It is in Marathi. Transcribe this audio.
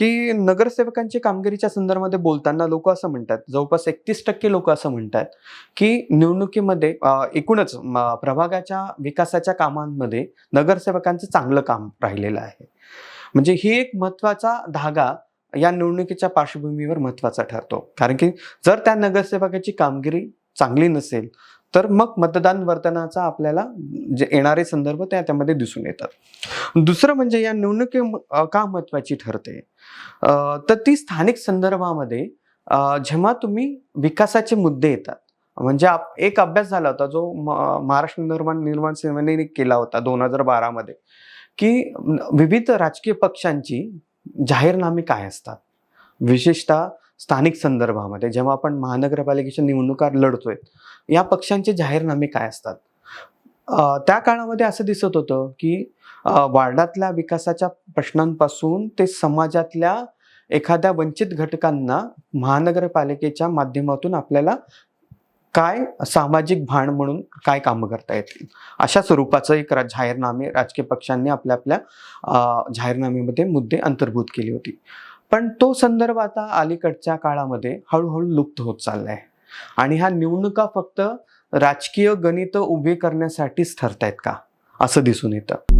की नगरसेवकांची कामगिरीच्या संदर्भामध्ये बोलताना लोक असं म्हणतात जवळपास एकतीस टक्के लोक असं म्हणतात की निवडणुकीमध्ये एकूणच प्रभागाच्या विकासाच्या कामांमध्ये नगरसेवकांचं चांगलं काम राहिलेलं आहे. म्हणजे ही एक महत्त्वाचा धागा या निवडणुकीच्या पार्श्वभूमीवर महत्त्वाचा ठरतो. कारण की जर त्या नगरसेवकाची कामगिरी चांगली नसेल तर मग मतदान वर्तनाचा आपल्याला जे येणारे संदर्भ त्या त्यामध्ये दिसून येतात. दुसरं म्हणजे या निवडणुकी का महत्वाची ठरते? तर ती स्थानिक संदर्भामध्ये जेव्हा तुम्ही विकासाचे मुद्दे येतात म्हणजे आप- एक अभ्यास झाला होता जो म- महाराष्ट्र निर्माण निर्माण सेनेने केला होता दोन हजार बारामध्ये की विविध राजकीय पक्षांची जाहीरनामे काय असतात? विशेषतः स्थानिक संदर्भामध्ये जेव्हा आपण महानगरपालिकेच्या निवडणुका लढतोय या पक्षांचे जाहीरनामे काय असतात? त्या काळामध्ये असं दिसत होतं की वार्डातल्या विकासाच्या प्रश्नांपासून ते समाजातल्या एखाद्या वंचित घटकांना महानगरपालिकेच्या माध्यमातून आपल्याला काय सामाजिक भान म्हणून काय कामं करता येतील? अशा स्वरूपाचं एक रा- जाहीरनामे राजकीय पक्षांनी आपल्या आपल्या जाहीरनामेमध्ये जाहीरनाम्यामध्ये मुद्दे अंतर्भूत केली होती. पण तो संदर्भ आता अलीकडच्या काळामध्ये हळूहळू लुप्त होत चाललाय. आणि ह्या निवडणुका फक्त राजकीय गणित उभे करण्यासाठीच ठरतायत का? असं दिसून येतं.